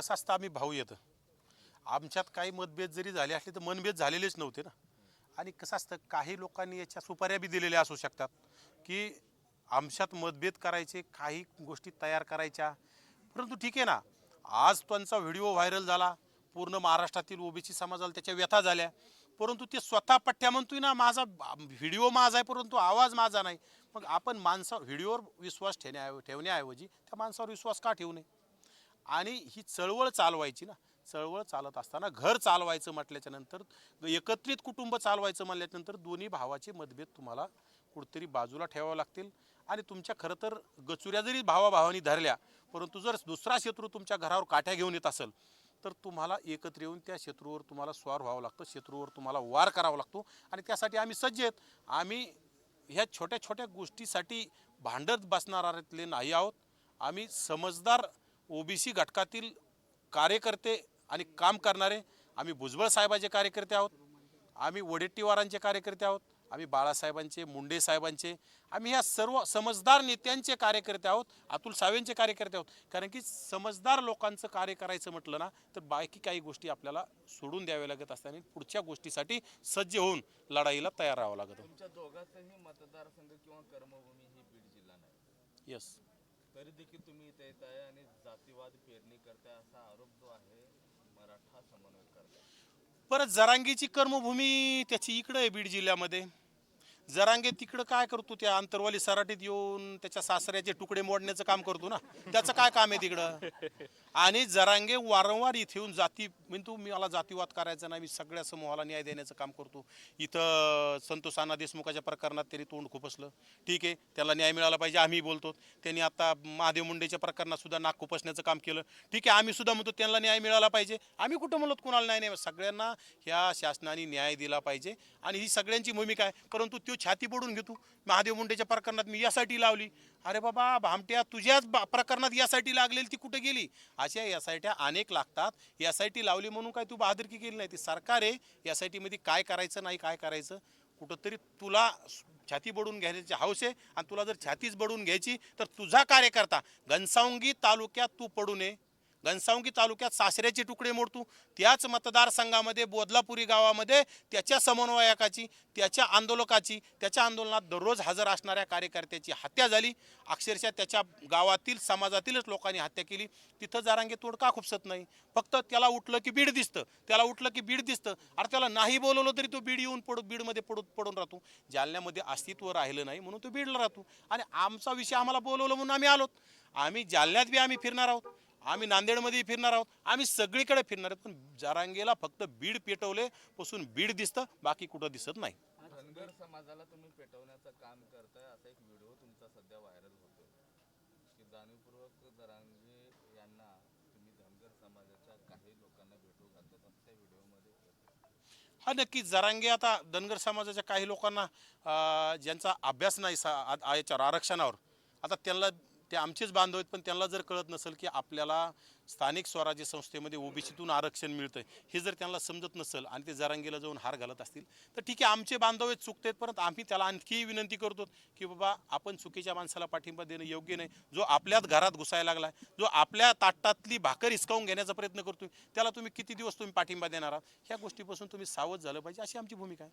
कसं असतं आम्ही भाऊ येतं. आमच्यात काही मतभेद जरी झाले असले तर मनभेद झालेलेच नव्हते ना. आणि कसं असतं काही लोकांनी याच्या सुपाऱ्या बी दिलेल्या असू शकतात की आमच्यात मतभेद करायचे काही गोष्टी तयार करायच्या. परंतु ठीक आहे ना आज त्यांचा व्हिडिओ व्हायरल झाला पूर्ण महाराष्ट्रातील ओबीसी समाजाला त्याच्या व्यथा झाल्या. परंतु ते स्वतः पट्ट्या म्हणतोय ना माझा व्हिडिओ माझा आहे परंतु आवाज माझा नाही. मग आपण माणसावर व्हिडिओवर विश्वास ठेवण्या ठेवण्याऐवजी त्या माणसावर विश्वास का ठेवू नये? आणि ही चळवळ चालवायची ना. चळवळ चालत असताना घर चालवायचं म्हटल्याच्या नंतर एकत्रित कुटुंब चालवायचं म्हटल्यानंतर दोन्ही भावाचे मतभेद तुम्हाला कुठेतरी बाजूला ठेवावे लागतील. आणि तुमच्या खरं तर गचुऱ्या जरी भावाभावानी धरल्या परंतु जर दुसरा शत्रू तुमच्या घरावर काठ्या घेऊन येत असेल तर तुम्हाला एकत्र येऊन त्या शत्रूवर तुम्हाला स्वार व्हावं लागतं शत्रूवर तुम्हाला वार करावा लागतो. आणि त्यासाठी आम्ही सज्ज आहेत. आम्ही ह्या छोट्या छोट्या गोष्टीसाठी भांडत बसणाऱ्यातले नाही आहोत. आम्ही समजदार ओबीसी घटकातील कार्यकर्ते आणि काम करणारे आम्ही भुजबळ साहेबांचे कार्यकर्ते आहोत आम्ही वडेट्टीवारांचे कार्यकर्ते आहोत आम्ही बाळासाहेबांचे मुंडे साहेबांचे आम्ही ह्या सर्व समजदार नेत्यांचे कार्यकर्ते आहोत अतुल सावेंचे कार्यकर्ते आहोत. कारण की समजदार लोकांचं कार्य करायचं म्हटलं ना तर बाकी काही गोष्टी आपल्याला सोडून द्याव्या लागत असतात आणि पुढच्या गोष्टीसाठी सज्ज होऊन लढाईला तयार राहावं लागतं. मतदारसंघ किंवा कर्मभूमी ही बीड जिल्हा नाही. येस तरी देखील तुम्ही इथे येत आहे आणि जातीवाद पेरणी करताय असा आरोप जो आहे मराठा समन्वय करताय परत जरांगीची कर्मभूमी त्याची इकडं आहे बीड जिल्ह्यामध्ये. जरांगे तिकडं काय करतो त्या अंतरवाली सराटीत येऊन त्याच्या सासऱ्याचे तुकडे मोडण्याचं काम करतो ना? त्याचं काय काम आहे तिकडं? आणि जरांगे वारंवार इथे येऊन जाती म्हणजे तू मला जातीवाद करायचा नाही मी सगळ्या समूहाला न्याय देण्याचं काम करतो. इथं संतोष अण्णा देशमुखाच्या प्रकरणात त्यांनी तोंड खुपसलं ठीक आहे त्याला न्याय मिळाला पाहिजे आम्ही बोलतो. त्यांनी आता महादेव मुंडेच्या प्रकरणात सुद्धा नाक खुपसण्याचं काम केलं. ठीक आहे आम्ही सुद्धा म्हणतो त्यांना न्याय मिळाला पाहिजे. आम्ही कुठं म्हणत कुणाला न्याय नाही? सगळ्यांना ह्या शासनाने न्याय दिला पाहिजे. आणि ही सगळ्यांची भूमिका आहे. परंतु तो छाती पडून घेतो. महादेव मुंडेच्या प्रकरणात मी यासाठी लावली. अरे बाबा भामट्या तुझ्याच बा- प्रकरणात यासाठी लागलेली ती कुठे गेली? अशा यासाठ्या अनेक लागतात. यासाठी लावली म्हणून काय तू बहादुरकी केली नाही? ती सरकार आहे. यासाठीमध्ये काय करायचं नाही काय करायचं? कुठंतरी तुला छाती बडून घ्यायची हौस आहे. आणि तुला जर छातीच बडून घ्यायची तर तुझा कार्यकर्ता घनसावंगी तालुक्यात तू पडू नये. घनसावंगी तालुक्यात सासऱ्याचे तुकडे मोडतो. त्याच मतदारसंघामध्ये बोदलापुरी गावामध्ये त्याच्या समन्वयकाची त्याच्या आंदोलकाची त्याच्या आंदोलनात दररोज हजर असणाऱ्या कार्यकर्त्याची हत्या झाली. अक्षरशः त्याच्या गावातील समाजातीलच लोकांनी हत्या केली. तिथं जारांगे तोड का खुपसत नाही? फक्त त्याला उठलं की बीड दिसतं. त्याला उठलं की बीड दिसतं. अरे त्याला नाही बोलवलं तरी तो बीड येऊन पडू बीडमध्ये पडू पडून राहतो. जालन्यामध्ये अस्तित्व राहिलं नाही म्हणून तो बीडला राहतो. आणि आमचा विषय आम्हाला बोलवलं म्हणून आम्ही आलोत. आम्ही जालन्यात बी आम्ही फिरणार आहोत. आम्ही नांदेडमध्ये फिरणार आहोत. आम्ही सगळीकडे फिरणार आहोत. पण जरांगेला फक्त बीड पेटवले पासून बीड दिसतं बाकी कुठं दिसत नाही. धनगर समाजाला तुम्ही पेटवण्याचं काम करताय असा एक व्हिडिओ तुमचा सध्या व्हायरल होतोय. की जाणीवपूर्वक जरांगे यांना तुम्ही धनगर समाजाच्या काही लोकांना भेटू घालतात असं त्या व्हिडिओमध्ये. हा नक्कीच. जरांगे आता धनगर समाजाच्या काही लोकांना ज्यांचा अभ्यास नाही सा आ- आ- याच्यावर आरक्षणावर आता त्यांना ते आमचेच बांधव आहेत पण त्यांना जर कळत नसेल की आपल्याला स्थानिक स्वराज्य संस्थेमध्ये ओबीसीतून आरक्षण मिळतं हे जर त्यांना समजत नसेल आणि ते जरांगीला जाऊन हार घालत असतील तर ठीक आहे आमचे बांधव आहेत चुकतेत परंतु आम्ही त्याला आणखीही विनंती करतो की बाबा आपण चुकीच्या माणसाला पाठिंबा देणं योग्य नाही. जो आपल्याच घरात घुसायला लागलाय जो आपल्या ताटातली भाकर हिसकावून घेण्याचा प्रयत्न करतो त्याला तुम्ही किती दिवस तुम्ही पाठिंबा देणार आहात? ह्या गोष्टीपासून तुम्ही सावध झालं पाहिजे अशी आमची भूमिका आहे.